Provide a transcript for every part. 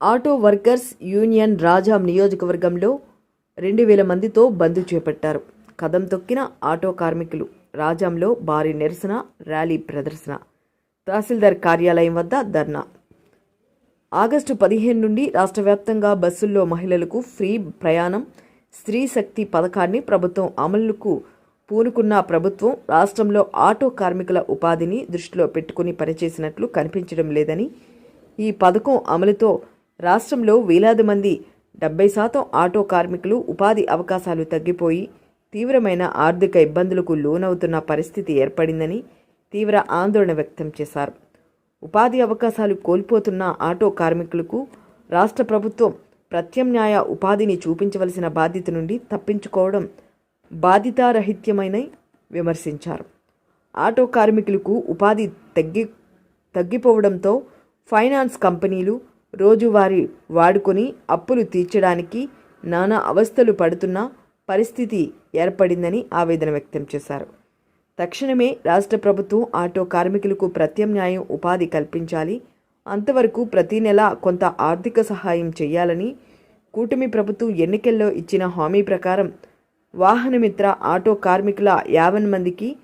Auto workers union Rajam నియోజకవర్గంలో రెండు వేల మందితో బంద్ చేపట్టారు. కదం తొక్కిన ఆటో కార్మికులు రాజాంలో భారీ నిరసన ర్యాలీ ప్రదర్శన తహసీల్దార్ కార్యాలయం వద్ద ధర్నా. ఆగస్టు పదిహేను నుండి రాష్ట్ర వ్యాప్తంగా బస్సుల్లో మహిళలకు ఫ్రీ ప్రయాణం స్త్రీ శక్తి పథకాన్ని ప్రభుత్వం అమలుకు పూనుకున్న ప్రభుత్వం రాష్ట్రంలో ఆటో కార్మికుల ఉపాధిని దృష్టిలో పెట్టుకుని పనిచేసినట్లు కనిపించడం లేదని ఈ పథకం అమలుతో రాష్ట్రంలో వేలాది మంది డెబ్బై శాతం ఆటో కార్మికులు ఉపాధి అవకాశాలు తగ్గిపోయి తీవ్రమైన ఆర్థిక ఇబ్బందులకు లోనవుతున్న పరిస్థితి ఏర్పడిందని తీవ్ర ఆందోళన వ్యక్తం చేశారు. ఉపాధి అవకాశాలు కోల్పోతున్న ఆటో కార్మికులకు రాష్ట్ర ప్రభుత్వం ప్రత్యామ్నాయ ఉపాధిని చూపించవలసిన బాధ్యత నుండి తప్పించుకోవడం బాధితారహిత్యమైన విమర్శించారు. ఆటో కార్మికులకు ఉపాధి తగ్గి తగ్గిపోవడంతో ఫైనాన్స్ కంపెనీలు రోజువారీ వాడుకొని అప్పులు తీర్చడానికి నానా అవస్థలు పడుతున్న పరిస్థితి ఏర్పడిందని ఆవేదన వ్యక్తం చేశారు. తక్షణమే రాష్ట్ర ప్రభుత్వం ఆటో కార్మికులకు ప్రత్యామ్నాయం ఉపాధి కల్పించాలి. అంతవరకు ప్రతి నెల కొంత ఆర్థిక సహాయం చేయాలని కూటమి ప్రభుత్వం ఎన్నికల్లో ఇచ్చిన హామీ ప్రకారం వాహనమిత్ర ఆటో కార్మికుల యాభై మందికి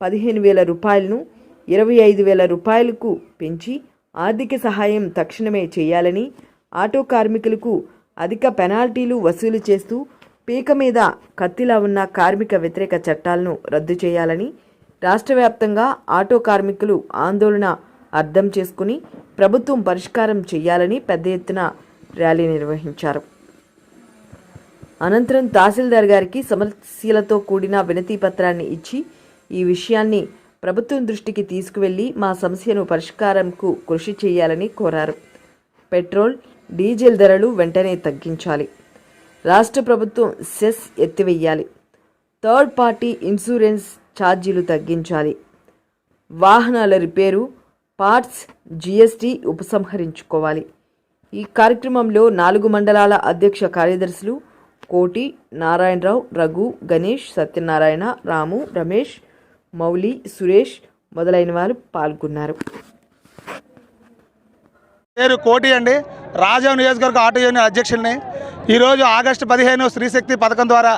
పదిహేను వేల రూపాయలను ఇరవై ఐదు వేల రూపాయలకు పెంచి ఆర్థిక సహాయం తక్షణమే చేయాలని ఆటో కార్మికులకు అధిక పెనాల్టీలు వసూలు చేస్తూ పీక మీద కత్తిలా ఉన్న కార్మిక వ్యతిరేక చట్టాలను రద్దు చేయాలని రాష్ట్ర వ్యాప్తంగా ఆటో కార్మికులు ఆందోళన అర్థం చేసుకుని ప్రభుత్వం పరిష్కారం చేయాలని పెద్ద ఎత్తున ర్యాలీ నిర్వహించారు. అనంతరం తహసీల్దార్ గారికి సమస్యలతో కూడిన వినతి పత్రాన్ని ఇచ్చి ఈ విషయాన్ని ప్రభుత్వం దృష్టికి తీసుకువెళ్ళి మా సమస్యను పరిష్కారంకు కృషి చేయాలని కోరారు. పెట్రోల్ డీజిల్ ధరలు వెంటనే తగ్గించాలి. రాష్ట్ర ప్రభుత్వం సెస్ ఎత్తివేయాలి. థర్డ్ పార్టీ ఇన్సూరెన్స్ ఛార్జీలు తగ్గించాలి. వాహనాల రిపేరు పార్ట్స్ జీఎస్టీ ఉపసంహరించుకోవాలి. ఈ కార్యక్రమంలో నాలుగు మండలాల అధ్యక్ష కార్యదర్శులు కోటి నారాయణరావు రఘు గణేష్ సత్యనారాయణ రాము రమేష్ మౌలి సురేష్ మొదలైన వారు పాల్గొన్నారు. పేరు కోటి అండి. రాజావ్ నియోజకవర్గ ఆటో యూనియన్ అధ్యక్షుల్ని. ఈరోజు ఆగస్టు పదిహేను స్త్రీశక్తి పథకం ద్వారా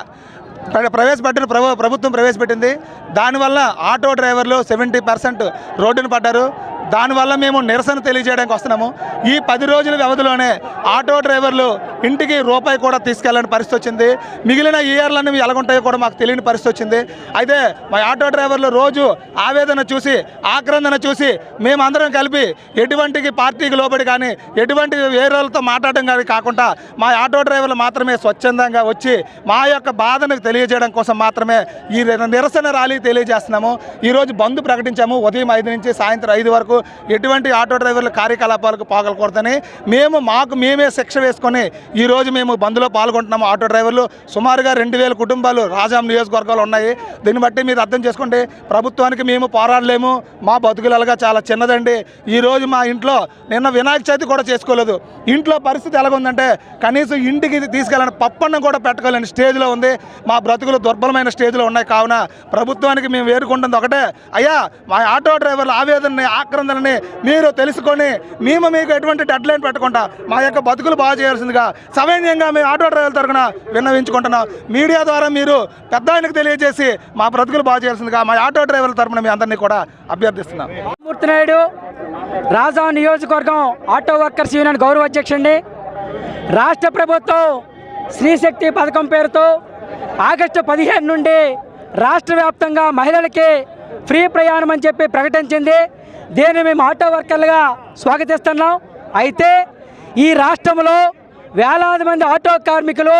ప్రవేశపెట్టిన ప్రభు ప్రభుత్వం ప్రవేశపెట్టింది. దానివల్ల ఆటో డ్రైవర్లు సెవెంటీ పర్సెంట్ రోడ్డును పడ్డారు. దానివల్ల మేము నిరసన తెలియజేయడానికి వస్తున్నాము. ఈ పది రోజుల వ్యవధిలోనే ఆటో డ్రైవర్లు ఇంటికి రూపాయి కూడా తీసుకెళ్ళని పరిస్థితి వచ్చింది. మిగిలిన ఇయర్లన్నీ ఎలాగుంటాయో కూడా మాకు తెలియని పరిస్థితి వచ్చింది. అయితే మా ఆటో డ్రైవర్లు రోజు ఆవేదన చూసి ఆక్రందన చూసి మేమందరం కలిపి ఎటువంటి పార్టీకి లోబడి కానీ ఎటువంటి వేరే వాళ్ళతో మాట్లాడడం కానీ కాకుండా మా ఆటో డ్రైవర్లు మాత్రమే స్వచ్ఛందంగా వచ్చి మా యొక్క బాధను తెలియజేయడం కోసం మాత్రమే ఈ నిరసన ర్యాలీ తెలియజేస్తున్నాము. ఈరోజు బంద్ ప్రకటించాము. ఉదయం ఐదు నుంచి సాయంత్రం ఐదు వరకు ఎటువంటి ఆటో డ్రైవర్ల కార్యకలాపాలకు పాల్గొకూడదని మేము మాకు మేమే శిక్ష వేసుకొని ఈరోజు మేము బంద్లో పాల్గొంటున్నాము. ఆటో డ్రైవర్లు సుమారుగా రెండు వేల కుటుంబాలు రాజాం నియోజకవర్గాలు ఉన్నాయి. దీన్ని బట్టి మీరు అర్థం చేసుకోండి. ప్రభుత్వానికి మేము పోరాడలేము. మా బతుకులగా చాలా చిన్నదండి. ఈరోజు మా ఇంట్లో నిన్న వినాయక చవితి కూడా చేసుకోలేదు. ఇంట్లో పరిస్థితి ఎలాగుందంటే కనీసం ఇంటికి తీసుకెళ్ళని పప్పన్నం కూడా పెట్టుకోలేని స్టేజ్లో ఉంది. మా బ్రతుకులు దుర్బలమైన స్టేజ్లో ఉన్నాయి. కావున ప్రభుత్వానికి మేము వేడుకుంటుంది ఒకటే. అయ్యా మా ఆటో డ్రైవర్ల ఆవేదనని ఆక్రందనని మీరు తెలుసుకొని మేము మీకు ఎటువంటి డెడ్ లైన్ పెట్టకుండా మా యొక్క బతుకులు బాగా చేయాల్సిందిగా సవైన్యంగా మేము ఆటో డ్రైవర్ తరఫున విన్నవించుకుంటున్నాం. మీడియా ద్వారా మీరు పెద్ద ఆయనకు తెలియజేసి మా బ్రతుకులు బాగా చేయాల్సిందిగా మా ఆటో డ్రైవర్ల తరఫున మీ అందరినీ కూడా అభ్యర్థిస్తున్నాం. మూర్తినాయుడు రాజా నియోజకవర్గం ఆటో వర్కర్స్ యూనియన్ గౌరవ అధ్యక్షుడిని రాష్ట్ర ప్రభుత్వం శ్రీశక్తి పథకం పేరుతో ఆగస్టు పదిహేను నుండి రాష్ట్ర వ్యాప్తంగా మహిళలకి ఫ్రీ ప్రయాణం అని చెప్పి ప్రకటించింది. దీన్ని మేము ఆటో వర్కర్లుగా స్వాగతిస్తున్నాం? అయితే ఈ రాష్ట్రంలో వేలాది మంది ఆటో కార్మికులు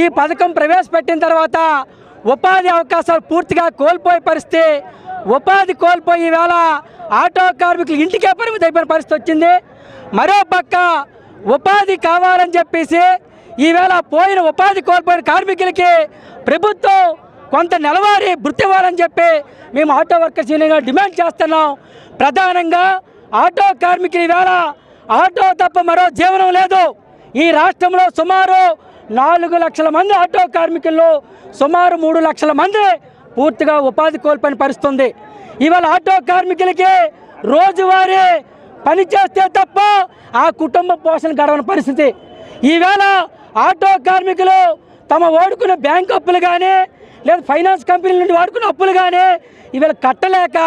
ఈ పథకం ప్రవేశపెట్టిన తర్వాత ఉపాధి అవకాశాలు పూర్తిగా కోల్పోయే పరిస్థితి ఉపాధి కోల్పోయి వేళ ఆటో కార్మికులు ఇంటికే పరిమితి అయిపోయిన పరిస్థితి వచ్చింది. మరో పక్క ఉపాధి కావాలని చెప్పేసి ఈవేళ పోయిన ఉపాధి కోల్పోయిన కార్మికులకి ప్రభుత్వం కొంత నెలవారీ భృతి ఇవ్వాలని చెప్పి మేము ఆటో వర్కర్స్ యూనియన్గా డిమాండ్ చేస్తున్నాం. ప్రధానంగా ఆటో కార్మికుల వేళ ఆటో తప్ప మరో జీవనం లేదు. ఈ రాష్ట్రంలో సుమారు నాలుగు లక్షల మంది ఆటో కార్మికుల్లో సుమారు మూడు లక్షల మంది పూర్తిగా ఉపాధి కోల్పోయిన పరిస్థితుంది. ఇవాళ ఆటో కార్మికులకి రోజువారీ పని చేస్తే తప్ప ఆ కుటుంబ పోషణ గడవని పరిస్థితి. ఈవేళ ఆటో కార్మికులు తమ ఓడుకునే బ్యాంక్ అప్పులు కానీ లేదా ఫైనాన్స్ కంపెనీల నుండి వాడుకున్న అప్పులు కానీ ఇవాళ కట్టలేక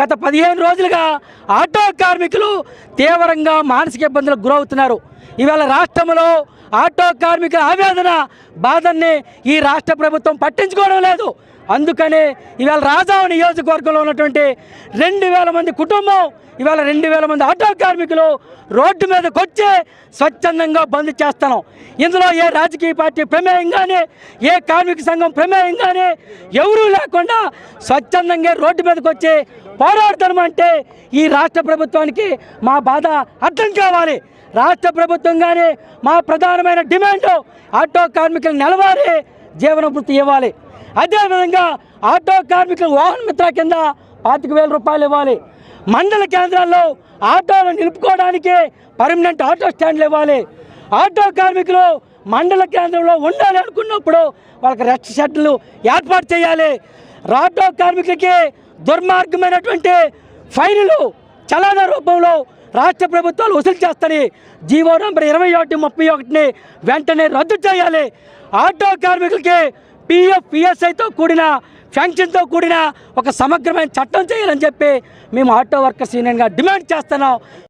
గత పదిహేను రోజులుగా ఆటో కార్మికులు తీవ్రంగా మానసిక ఇబ్బందులకు గురవుతున్నారు. ఇవాళ రాష్ట్రంలో ఆటో కార్మికుల ఆవేదన బాధల్ని ఈ రాష్ట్ర ప్రభుత్వం పట్టించుకోవడం లేదు. అందుకనే ఇవాళ రాజావు నియోజకవర్గంలో ఉన్నటువంటి రెండు వేల మంది కుటుంబం ఇవాళ రెండు వేల మంది ఆటో కార్మికులు రోడ్డు మీదకి వచ్చి స్వచ్ఛందంగా బంద్ చేస్తాను ఇందులో ఏ రాజకీయ పార్టీ ప్రమేయం కానీ ఏ కార్మిక సంఘం ప్రమేయం కానీ ఎవరూ లేకుండా స్వచ్ఛందంగా రోడ్డు మీదకి వచ్చి పోరాడతాం అంటే ఈ రాష్ట్ర ప్రభుత్వానికి మా బాధ అర్థం కావాలి. రాష్ట్ర ప్రభుత్వం కానీ మా ప్రధానమైన డిమాండ్ ఆటో కార్మికులు నెలవారీ జీవన వృత్తి ఇవ్వాలి. అదేవిధంగా ఆటో కార్మికులు వాహన మిత్ర కింద పాతిక వేల రూపాయలు ఇవ్వాలి. మండల కేంద్రాల్లో ఆటోలు నిలుపుకోవడానికి పర్మనెంట్ ఆటో స్టాండ్లు ఇవ్వాలి. ఆటో కార్మికులు మండల కేంద్రంలో ఉండాలి అనుకున్నప్పుడు వాళ్ళకి రెస్ట్ షెడ్లు ఏర్పాటు చేయాలి. ఆటో కార్మికులకి దుర్మార్గమైనటువంటి ఫైన్లు చలాన రూపంలో రాష్ట్ర ప్రభుత్వాలు వసూలు చేస్తాయి. జీవో నంబర్ ఇరవై ఒకటి ముప్పై ఒకటిని వెంటనే రద్దు చేయాలి. ఆటో కార్మికులకి పిఎఫ్ పిఎస్ఐతో కూడిన పెన్షన్తో కూడిన ఒక సమగ్రమైన చట్టం చేయాలని చెప్పి మేము ఆటో వర్కర్స్ యూనియన్గా డిమాండ్ చేస్తున్నాం.